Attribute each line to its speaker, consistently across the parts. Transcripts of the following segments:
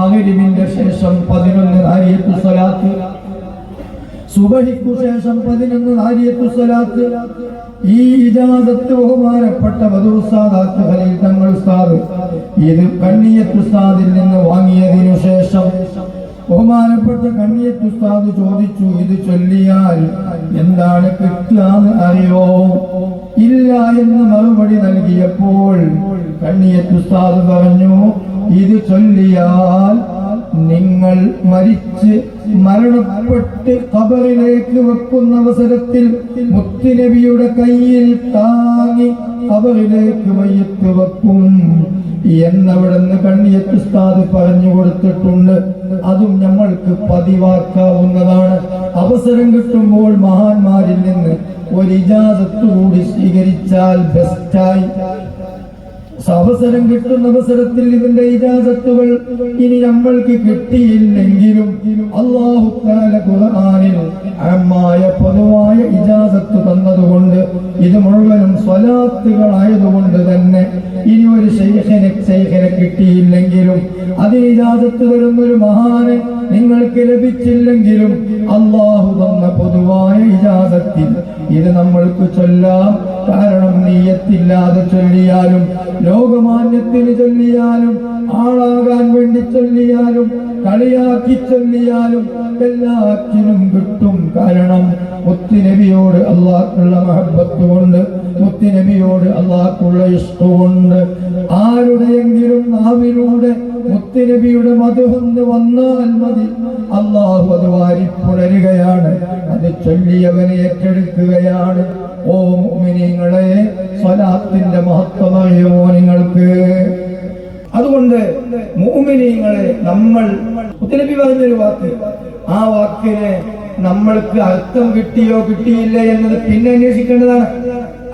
Speaker 1: മകരിവിന്റെ ശേഷം പതിനൊന്ന് നാരിയത്തു സ്വലാത്ത്. സുബഹിക്കു ശേഷം പതിനൊന്ന് നാരിയത്തു സ്വലാത്ത്. ഈ ഇജാസത്ത് ബഹുമാനപ്പെട്ട മധുസാദാത്ത് തങ്ങൾ ഉസ്താദ്. ഇത് കണ്ണിയത്ത് ഉസ്താദിൽ നിന്ന് വാങ്ങിയതിനു ശേഷം ബഹുമാനപ്പെട്ട കണ്ണിയത്ത് ഉസ്താദ് ചോദിച്ചു ഇത് ചൊല്ലിയാൽ എന്താണ് കിട്ടാന്ന് അറിയോ? ഇല്ല എന്ന് മറുപടി നൽകിയപ്പോൾ കണ്ണിയത്ത് ഉസ്താദ് പറഞ്ഞു ഇത് ചൊല്ലിയാൽ നിങ്ങൾ മരിച്ച് മരണപ്പെട്ട് കബറിലേക്ക് വെക്കുന്ന അവസരത്തിൽ മുത്തുനബിയുടെ കയ്യിൽ താങ്ങി കബറിലേക്ക് മയ്യത്ത് വെക്കും. എന്നവിടുന്ന് കണ്ണിയത്ത് ഉസ്താദ് പറഞ്ഞു കൊടുത്തിട്ടുണ്ട്. അതും നമ്മൾക്ക് പതിവാക്കാവുന്നതാണ്. അവസരം കിട്ടുമ്പോൾ മഹാന്മാരിൽ നിന്ന് ഒരു ഇജാസത്ത് കൂടി സ്വീകരിച്ചാൽ ബെസ്റ്റായി അവസരം കിട്ടുന്ന അവസരത്തിൽ ഇതിന്റെ ഇജാസത്തുകൾ ഇനി നമ്മൾക്ക് കിട്ടിയില്ലെങ്കിലും അള്ളാഹു താല ഖുർആനിൽ അമ്മായ പൊതുവായ ഇജാസത്ത് തന്നതുകൊണ്ട് ഇത് മുഴുവനും സ്വലാത്തുകളായതുകൊണ്ട് തന്നെ ഇനി ഒരു ശൈഖനെ ശൈഖനെ കിട്ടിയില്ലെങ്കിലും അത് ഇജാസത്ത് തരുന്നൊരു മഹാന് നിങ്ങൾക്ക് ലഭിച്ചില്ലെങ്കിലും അള്ളാഹു തന്ന പൊതുവായ ഇജാസത്തിൽ ഇത് നമ്മൾക്ക് ചൊല്ലാം. കാരണം നീയത്തില്ലാതെ ചൊല്ലിയാലും ലോകമാന്യത്തിന് ചൊല്ലിയാലും ആളാകാൻ വേണ്ടി ചൊല്ലിയാലും കളിയാക്കി ചൊല്ലിയാലും എല്ലാറ്റിനും കിട്ടും കാരണം മുത്തിനബിയോട് അള്ളാഹ്ക്കുള്ള മഹബത്ത് കൊണ്ട് മുത്തുനബിയോട് അള്ളാഹ്ക്കുള്ള ഇഷ്ടമുണ്ട് ആരുടെയെങ്കിലും നാവിലൂടെ മുത്തിനബിയുടെ മധുഹെന്ന് വന്നാൽ മതി. അള്ളാഹു അത് വാരിപ്പുണരുകയാണ് ചൊല്ലിയവനെ ഏറ്റെടുക്കുകയാണ്. ഓ മുഅ്മിനീങ്ങളെ സ്വലാത്തിന്റെ മഹത്വമറിയുമോ നിങ്ങൾക്ക്? അതുകൊണ്ട് മൂമിനീങ്ങളെ നമ്മൾ ഉത്തരപ്പി പറഞ്ഞൊരു വാക്ക് ആ വാക്കിനെ നമ്മൾക്ക് അർത്ഥം കിട്ടിയോ കിട്ടിയില്ല എന്നത് പിന്നെ അന്വേഷിക്കേണ്ടതാണ്.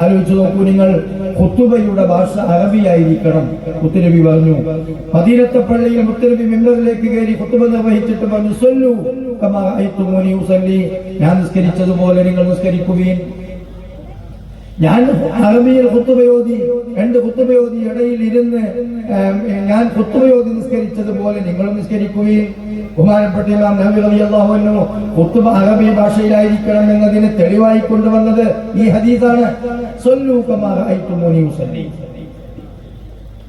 Speaker 1: ആലോചിച്ചു നോക്കൂ നിങ്ങൾ കുത്തുബയുടെ ഭാഷ അറബിയായിരിക്കണം മുത്തനബി പറഞ്ഞു. മദീനത്തെ പള്ളിയിൽ മുത്തനബി മെമ്പറിലേക്ക് കയറി കുത്തുബ നിർവഹിച്ചിട്ട് പറഞ്ഞു സൊല്ലു. ഞാൻ നിസ്കരിച്ചതുപോലെ നിങ്ങൾ നിസ്കരിക്കുകയും ഞാൻ അറബിയിൽ കുത്തുബയോധി രണ്ട് കുത്തുബയോധി ഇടയിൽ ഇരുന്ന് ഞാൻ കുത്തുബയോധി നിസ്കരിച്ചതുപോലെ നിങ്ങൾ നിസ്കരിക്കുകയും ബഹുമാനപ്പെട്ട കുത്തുബ അറബി ഭാഷയിലായിരിക്കണം എന്നതിന് തെളിവായി കൊണ്ടുവന്നത് ഈ ഹദീസാണ്. സല്ലു കമാ മുസല്ലി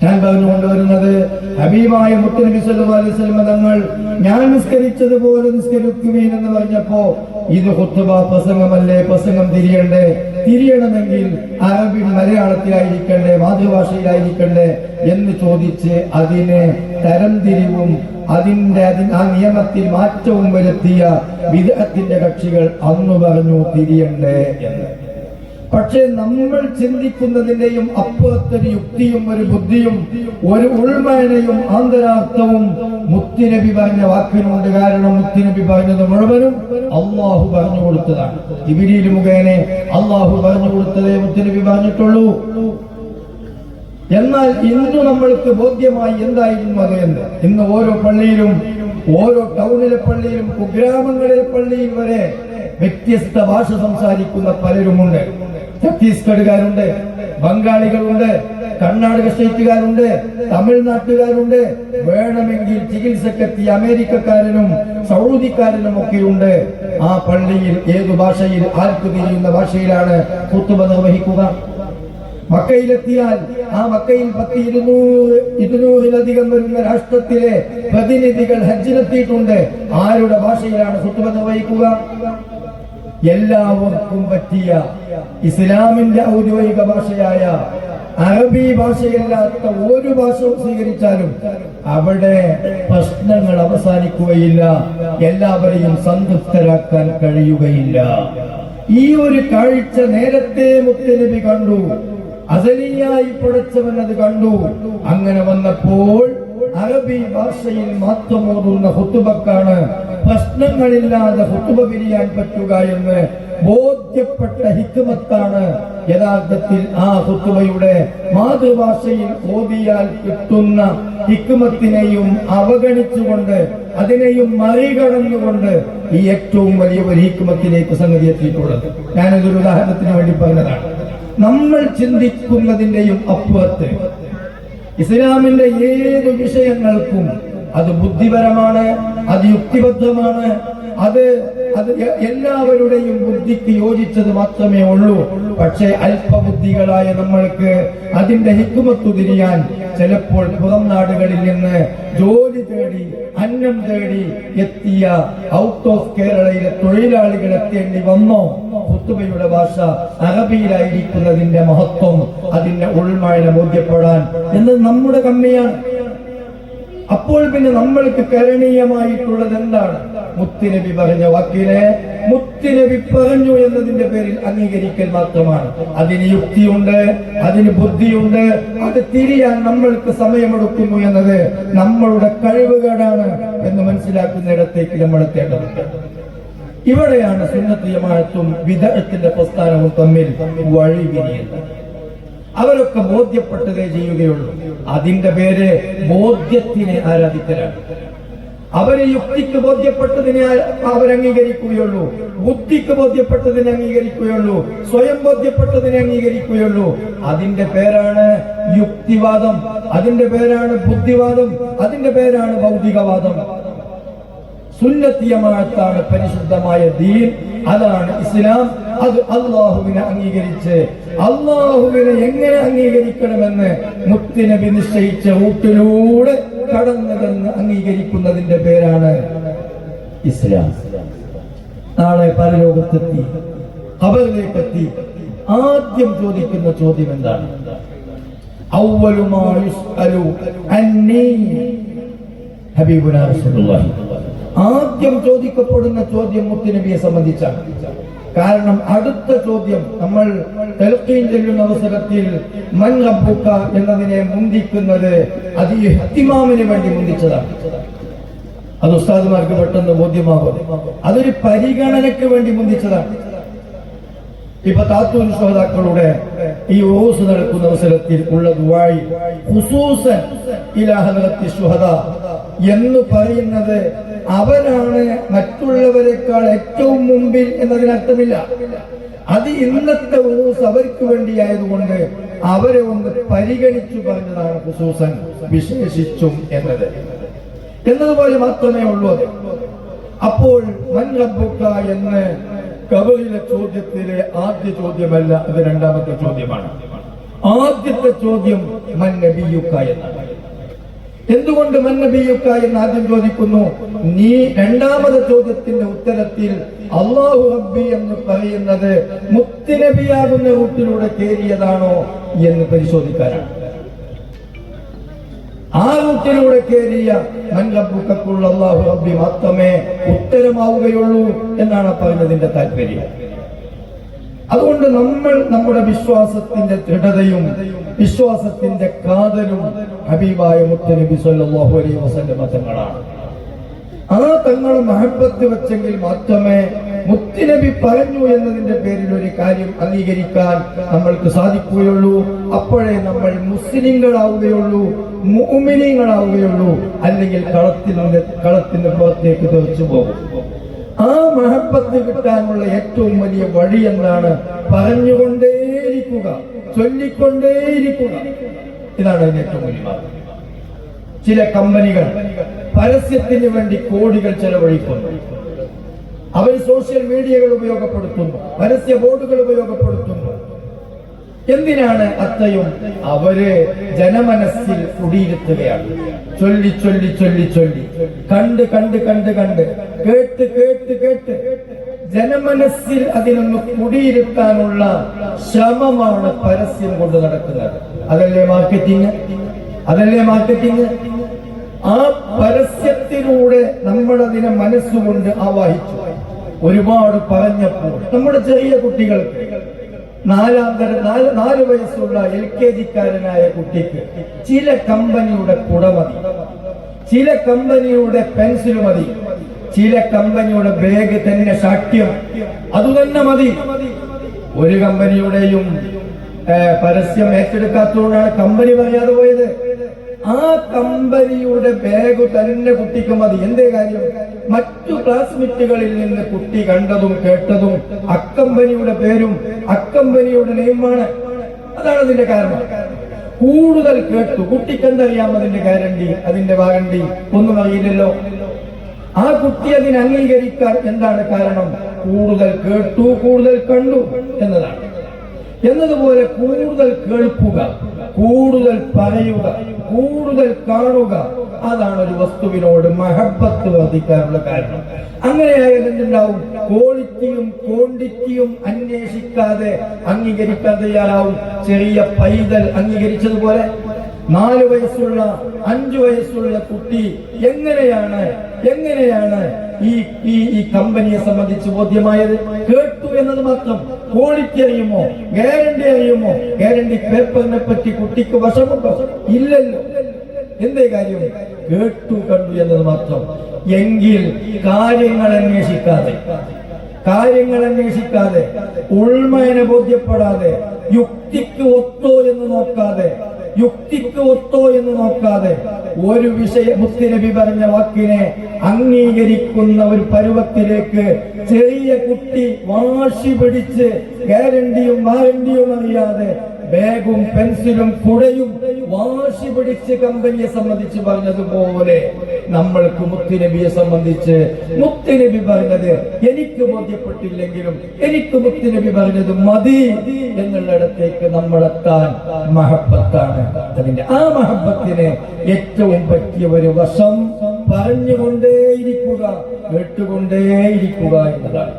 Speaker 1: ഞാൻ പറഞ്ഞു കൊണ്ടുവരുന്നത് ഹബീബായ മുത്തനബി വസല്ലം തങ്ങൾ ഞാൻ നിസ്കരിച്ചതുപോലെ നിസ്കരിക്കുവീൻ എന്ന് പറഞ്ഞപ്പോ ഇത് ഹുത്തുബ പ്രസംഗമല്ലേ? പ്രസംഗം തിരിയണ്ടേ? തിരിയണമെങ്കിൽ അറബി മലയാളത്തിലായിരിക്കണ്ടേ? മാതൃഭാഷയിലായിരിക്കണ്ടേ? എന്ന് ചോദിച്ച് അതിനെ തരംതിരിവും അതിന്റെ അതിന് ആ നിയമത്തിൽ മാറ്റവും വരുത്തിയ വിദഗ്ധത്തിന്റെ കക്ഷികൾ അന്ന് പറഞ്ഞു തിരിയണ്ടേ എന്ന്. പക്ഷേ നമ്മൾ ചിന്തിക്കുന്നതിന്റെയും അപ്പുറത്തൊരു യുക്തിയും ഒരു ബുദ്ധിയും ഒരു ഉൾമേനയും ആന്തരാർത്ഥവും മുത്തിനബി പറഞ്ഞ വാക്കിനുണ്ട്. കാരണം മുത്തിനബി പറഞ്ഞത് മുഴുവനും അള്ളാഹു പറഞ്ഞു കൊടുത്തതാണ്. ഇവരിയിൽ മുഖേനെ അള്ളാഹു പറഞ്ഞു കൊടുത്തതേ മുത്തിനബി പറഞ്ഞിട്ടുള്ളൂ. എന്നാൽ ഇന്ന് നമ്മൾക്ക് ബോധ്യമായി എന്തായിരുന്നു അത് എന്ന് ഇന്ന് ഓരോ പള്ളിയിലും ഓരോ ടൗണിലെ പള്ളിയിലും കുഗ്രാമങ്ങളിലെ പള്ളിയിൽ വരെ വ്യത്യസ്ത ഭാഷ സംസാരിക്കുന്ന പലരുമുണ്ട്. ഛത്തീസ്ഗഡുകാരുണ്ട് ബംഗാളികളുണ്ട് കർണാടക സ്റ്റേറ്റുകാരുണ്ട് തമിഴ്നാട്ടുകാരുണ്ട്. വേണമെങ്കിൽ ചികിത്സക്കെത്തി അമേരിക്കക്കാരനും സൗദിക്കാരനും ഒക്കെയുണ്ട്. ആ പള്ളിയിൽ ഏതു ഭാഷയിൽ ആർക്ക് തിരിയുന്ന ഭാഷയിലാണ് കുത്തുമ നിർവഹിക്കുക. മക്കയിലെത്തിയാൽ ആ മക്കയിൽ പത്ത് ഇരുന്നൂറ് ഇരുന്നൂറിലധികം വരുന്ന രാഷ്ട്രത്തിലെ പ്രതിനിധികൾ ഹജ്ജിനെത്തിയിട്ടുണ്ട് ആരുടെ ഭാഷയിലാണ് സുത്തുമ നിർവഹിക്കുക? എല്ലാവർക്കും പറ്റിയ ഇസ്ലാമിന്റെ ഔദ്യോഗിക ഭാഷയായ അറബി ഭാഷയല്ലാത്ത ഒരു ഭാഷ സ്വീകരിച്ചാലും അവിടെ പ്രശ്നങ്ങൾ അവസാനിക്കുകയില്ല. എല്ലാവരെയും സംതൃപ്തരാക്കാൻ കഴിയുകയില്ല. ഈ ഒരു കാഴ്ച നേരത്തെ മുത്തനബി കണ്ടു. അസലിയായി പടച്ചവൻ അത് കണ്ടു. അങ്ങനെ വന്നപ്പോൾ അറബി ഭാഷയിൽ മാത്രം ഓതുന്ന ഹുത്തുബക്കാണ്. പ്രശ്നങ്ങളില്ലാതെ ഹുത്തുബ പിരിയാൻ പറ്റുക എന്ന് ബോധ്യപ്പെട്ട ഹിക്കുമത്താണ് യഥാർത്ഥത്തിൽ ആ ഹുത്തുബയുടെ മാതൃഭാഷയിൽ ഓതിയാൽ കിട്ടുന്ന ഹിക്കുമത്തിനെയും അവഗണിച്ചുകൊണ്ട് അതിനെയും മറികടന്നുകൊണ്ട് ഈ ഏറ്റവും വലിയ ഒരു ഹിക്കുമത്തിലേക്ക് സംഗതി എത്തിയിട്ടുള്ളത്. ഞാനതൊരു ഉദാഹരണത്തിന് വേണ്ടി പറഞ്ഞതാണ്. നമ്മൾ ചിന്തിക്കുന്നതിന്റെയും അപ്പുറത്ത് ഇസ്ലാമിന്റെ ഏത് വിഷയങ്ങൾക്കും അത് ബുദ്ധിപരമാണ് അത് യുക്തിബദ്ധമാണ്. അത് അത് എല്ലാവരുടെയും ബുദ്ധിക്ക് യോജിച്ചത് മാത്രമേ ഉള്ളൂ. പക്ഷേ അല്പബുദ്ധികളായ നമ്മൾക്ക് അതിന്റെ ഹിക്കുമത്തു തിരിയാൻ ചിലപ്പോൾ പുറം നാടുകളിൽ നിന്ന് തേടി അന്നം തേടി എത്തിയ ഔട്ട് ഓഫ് കേരളയിലെ തൊഴിലാളികൾ എത്തേണ്ടി വന്നോ. കുത്തുബയുടെ ഭാഷ അറബിയിലായിരിക്കുന്നതിന്റെ മഹത്വം അതിന്റെ ഉൾമായ ബോധ്യപ്പെടാൻ. എന്ന് നമ്മുടെ കമ്മിയാണ്. അപ്പോൾ പിന്നെ നമ്മൾക്ക് കരണീയമായിട്ടുള്ളത് എന്താണ്? മുത്തുനബി പറഞ്ഞ വാക്കിനെ മുത്തുനബി പറഞ്ഞു എന്നതിന്റെ പേരിൽ അംഗീകരിക്കൽ മാത്രമാണ്. അതിന് യുക്തിയുണ്ട് അതിന് ബുദ്ധിയുണ്ട് അത് തിരിയാൻ നമ്മൾക്ക് സമയമെടുക്കുന്നു എന്നത് നമ്മളുടെ കഴിവുകേടാണ് എന്ന് മനസ്സിലാക്കുന്നിടത്തേക്ക് നമ്മൾ എത്തേണ്ടതുണ്ട്. ഇവിടെയാണ് സുന്നത്തിയമാഴത്തും വിദഗ്ധത്തിന്റെ പ്രസ്ഥാനവും തമ്മിൽ വഴി വിരിയുന്നത് അവരൊക്കെ ബോധ്യപ്പെട്ടതേ ചെയ്യുകയുള്ളൂ. അതിന്റെ പേര് ബോധ്യത്തിനെ ആരാധിക്കലാണ്. അവരെ യുക്തിക്ക് ബോധ്യപ്പെട്ടതിനെ അവരംഗീകരിക്കുകയുള്ളൂ. ബുദ്ധിക്ക് ബോധ്യപ്പെട്ടതിനെ അംഗീകരിക്കുകയുള്ളൂ. സ്വയം ബോധ്യപ്പെട്ടതിനെ അംഗീകരിക്കുകയുള്ളൂ. അതിന്റെ പേരാണ് യുക്തിവാദം. അതിന്റെ പേരാണ് ബുദ്ധിവാദം. അതിന്റെ പേരാണ് ഭൗതികവാദം. സുന്നത്തിയമാഴത്താണ് പരിശുദ്ധമായ ദീൻ. അതാണ് ഇസ്ലാം. അത് അള്ളാഹുവിനെ അംഗീകരിച്ച് അള്ളാഹുവിനെ എങ്ങനെ അംഗീകരിക്കണമെന്ന് മുത്തിനബി നിശ്ചയിച്ച ഊട്ടിലൂടെ കടന്നതെന്ന് അംഗീകരിക്കുന്നതിന്റെ പേരാണ് ഇസ്ലാം. നാളെ പരലോകത്തെത്തി ഖബറിലേക്കെത്തി ആദ്യം ചോദിക്കുന്ന ചോദ്യം എന്താണ്? ആദ്യം ചോദിക്കപ്പെടുന്ന ചോദ്യം മുത്തുനബിയെ സംബന്ധിച്ചാണ്. കാരണം അടുത്ത ചോദ്യം നമ്മൾ തെലുക്കീൻ ചെല്ലുന്ന അവസരത്തിൽ മൻ റബ്ബുക്ക എന്നതിനെ മുന്തിക്കുന്നത് അത് ഈ ഹത്തിമാമിന് വേണ്ടി മുന്തിച്ചതാണ്. അത് ഉസ്താദുമാർക്ക് പെട്ടെന്ന് ബോധ്യമാകും. അതൊരു പരിഗണനയ്ക്ക് വേണ്ടി മുന്തിച്ചതാണ്. ഇപ്പൊ താത്തൂർ ശ്രോതാക്കളുടെ ഈ ഓസ് നടക്കുന്ന അവസരത്തിൽ ഉള്ള ദുവായി ഹുസൂസൻ ഇലാഹലത്തി ശുഹദ എന്ന് പറയുന്നത് അവരാണ് മറ്റുള്ളവരെക്കാൾ ഏറ്റവും മുമ്പിൽ എന്നതിനർത്ഥമില്ല അത് ഇന്നത്തെ ഓസ് അവർക്ക് വേണ്ടിയായതുകൊണ്ട് അവരെ ഒന്ന് പരിഗണിച്ചു പറഞ്ഞതാണ് ഹുസൂസൻ വിശേഷിച്ചും എന്നത്. എന്നതുപോലെ മാത്രമേ ഉള്ളൂ അപ്പോൾ മൻ റബ്ബുക്ക എന്ന് കബറിലെ ചോദ്യത്തിലെ ആദ്യ ചോദ്യമല്ല അത് രണ്ടാമത്തെ ചോദ്യമാണ്. ആദ്യത്തെ ചോദ്യം മന്നബിയുക്ക എന്നാണ്. എന്തുകൊണ്ട് മന്നബിയുക്ക എന്ന് ആദ്യം ചോദിക്കുന്നു? നീ രണ്ടാമത്തെ ചോദ്യത്തിന്റെ ഉത്തരത്തിൽ അള്ളാഹു റബ്ബി എന്ന് പറയുന്നത് മുത്തിനബിയാകുന്ന റൂട്ടിലൂടെ കയറിയതാണോ എന്ന് പരിശോധിക്കാനാണ്. ആ കയറിയ മൻറബുക്കുള്ള അള്ളാഹു റബ്ബി മാത്രമേ ഉത്തരമാവുകയുള്ളൂ എന്നാണ് പറഞ്ഞതിന്റെ താല്പര്യം. അതുകൊണ്ട് നമ്മൾ നമ്മുടെ വിശ്വാസത്തിന്റെ ദൃഢതയും വിശ്വാസത്തിന്റെ കാതലും ഹബീബായ മുത്തനബി സല്ലാഹു അലൈഹി വസല്ലമ തങ്ങളാണ്. ആ തങ്ങൾ മഹബത്ത് വെച്ചെങ്കിൽ മാത്രമേ മുത്തുനബി പറഞ്ഞു എന്നതിന്റെ പേരിൽ ഒരു കാര്യം അംഗീകരിക്കാൻ നമ്മൾക്ക് സാധിക്കുകയുള്ളൂ. അപ്പോഴേ നമ്മൾ മുസ്ലിങ്ങളാവുകയുള്ളൂ. മുഅ്മിനീങ്ങളാവുകയുള്ളൂ. അല്ലെങ്കിൽ കളത്തിൽ കളത്തിന്റെ പുറത്തേക്ക് തെറിച്ചു പോകും. ആ മഹബത്ത് കിട്ടാനുള്ള ഏറ്റവും വലിയ വഴി എന്താണ്? പറഞ്ഞുകൊണ്ടേയിരിക്കുക ചൊല്ലിക്കൊണ്ടേയിരിക്കുക. ഇതാണ് അതിന് ഏറ്റവും വലിയ ചില കമ്പനികൾ പരസ്യത്തിന് വേണ്ടി കോടികൾ ചെലവഴിക്കുന്നു. അവർ സോഷ്യൽ മീഡിയകൾ ഉപയോഗപ്പെടുത്തുന്നു പരസ്യ ബോർഡുകൾ ഉപയോഗപ്പെടുത്തുന്നു. എന്തിനാണ് അത്തയും അവരെ ജനമനസ്സിൽ കുടിയിരുത്തുകയാണ്? ചൊല്ലി ചൊല്ലി ചൊല്ലി ചൊല്ലി. കണ്ട് കണ്ട് കണ്ട് കണ്ട്. കേട്ട് കേട്ട് കേട്ട്. ജനമനസ്സിൽ അതിനൊന്ന് കുടിയിരുത്താനുള്ള ശ്രമമാണ് പരസ്യം കൊണ്ട് നടക്കുന്നത്. അതല്ലേ മാർക്കറ്റിംഗ് അതല്ലേ മാർക്കറ്റിംഗ് ആ പരസ്യത്തിലൂടെ നമ്മൾ അതിനെ മനസ്സുകൊണ്ട് ആവാഹിച്ചു. ഒരുപാട് പറഞ്ഞപ്പോൾ നമ്മുടെ ചെറിയ കുട്ടികൾക്ക് നാലാം തരം നാല് നാല് വയസ്സുള്ള എൽ കെ ജിക്കാരനായ കുട്ടിക്ക് ചില കമ്പനിയുടെ കുട മതി. ചില കമ്പനിയുടെ പെൻസിൽ മതി. ചില കമ്പനിയുടെ ബാഗ് തന്നെ സാക്ഷ്യം അതുതന്നെ മതി. ഒരു കമ്പനിയുടെയും പരസ്യം ഏറ്റെടുക്കാത്തതുകൊണ്ടാണ് കമ്പനി പറയാതെ പോയത്. ആ കമ്പനിയുടെ ബാഗ് തന്നെ കുട്ടിക്ക് മതി. എന്തേ കാര്യം? മറ്റു ക്ലാസ്മേറ്റുകളിൽ നിന്ന് കുട്ടി കണ്ടതും കേട്ടതും അക്കമ്പനിയുടെ പേരും അക്കമ്പനിയുടെ നെയ്മാണ് അതാണ് അതിന്റെ കാരണം. കൂടുതൽ കേട്ടു. കുട്ടിക്ക് എന്തറിയാം അതിന്റെ ഗ്യാരണ്ടി അതിന്റെ വാരണ്ടി ഒന്നും അറിയില്ലല്ലോ. ആ കുട്ടി അതിനെ അംഗീകരിക്കാൻ എന്താണ് കാരണം? കൂടുതൽ കേട്ടു കൂടുതൽ കണ്ടു എന്നതാണ്. എന്നതുപോലെ കൂടുതൽ കേൾക്കുക. കൂടുതൽ പറയുക കൂടുതൽ കാണുക അതാണ് ഒരു വസ്തുവിനോട് മഹബത്ത് വർദ്ധിക്കാനുള്ള കാരണം. അങ്ങനെയായാൽ എന്തുണ്ടാവും ക്വാളിറ്റിയും ക്വാണ്ടിറ്റിയും അന്വേഷിക്കാതെ അംഗീകരിക്കാൻ തയ്യാറാവും. ചെറിയ പൈതൽ അംഗീകരിച്ചതുപോലെ നാല് വയസ്സുള്ള അഞ്ചു വയസ്സുള്ള കുട്ടി എങ്ങനെയാണ് എങ്ങനെയാണ് ഈ ഈ ഈ കമ്പനിയെ സംബന്ധിച്ച് ബോധ്യമായത്? കേട്ടു എന്നത് മാത്രം ക്വാളിറ്റി അറിയുമോ? ഗ്യാരണ്ടി അറിയുമോ? ഗ്യാരണ്ടി പേപ്പറിനെ പറ്റി കുട്ടിക്ക് വശമുണ്ടോ ഇല്ലല്ലോ. എന്തേ കാര്യം? കേട്ടു കണ്ടു എന്നത് മാത്രം. എങ്കിൽ കാര്യങ്ങൾ അന്വേഷിക്കാതെ കാര്യങ്ങൾ അന്വേഷിക്കാതെ ഉൾമയനെ ബോധ്യപ്പെടാതെ യുക്തിക്ക് ഒത്തോ എന്ന് നോക്കാതെ യുക്തിക്ക് ഒത്തോ എന്ന് നോക്കാതെ ഒരു വിഷയ മുസ്തിരബി പറഞ്ഞ വാക്കിനെ അംഗീകരിക്കുന്ന ഒരു പരുവത്തിലേക്ക് ചെറിയ കുട്ടി വാശി പിടിച്ച് ഗ്യാരണ്ടിയും വാരണ്ടിയും അറിയാതെ ബാഗും പെൻസിലും കുടയും വാശി പിടിച്ച് കമ്പനിയെ സംബന്ധിച്ച് പറഞ്ഞതുപോലെ നമ്മൾക്ക് മുത്തുനബിയെ സംബന്ധിച്ച് മുത്തുനബി പറഞ്ഞത് എനിക്ക് ബോധ്യപ്പെട്ടില്ലെങ്കിലും എനിക്ക് മുത്തുനബി പറഞ്ഞത് മതി എന്നുള്ളിടത്തേക്ക് നമ്മളെത്താൻ മഹബത്താണ്. അതിന്റെ ആ മഹബത്തിന് ഏറ്റവും പറ്റിയ ഒരു വശം പറഞ്ഞുകൊണ്ടേയിരിക്കുക കേട്ടുകൊണ്ടേയിരിക്കുക എന്നതാണ്.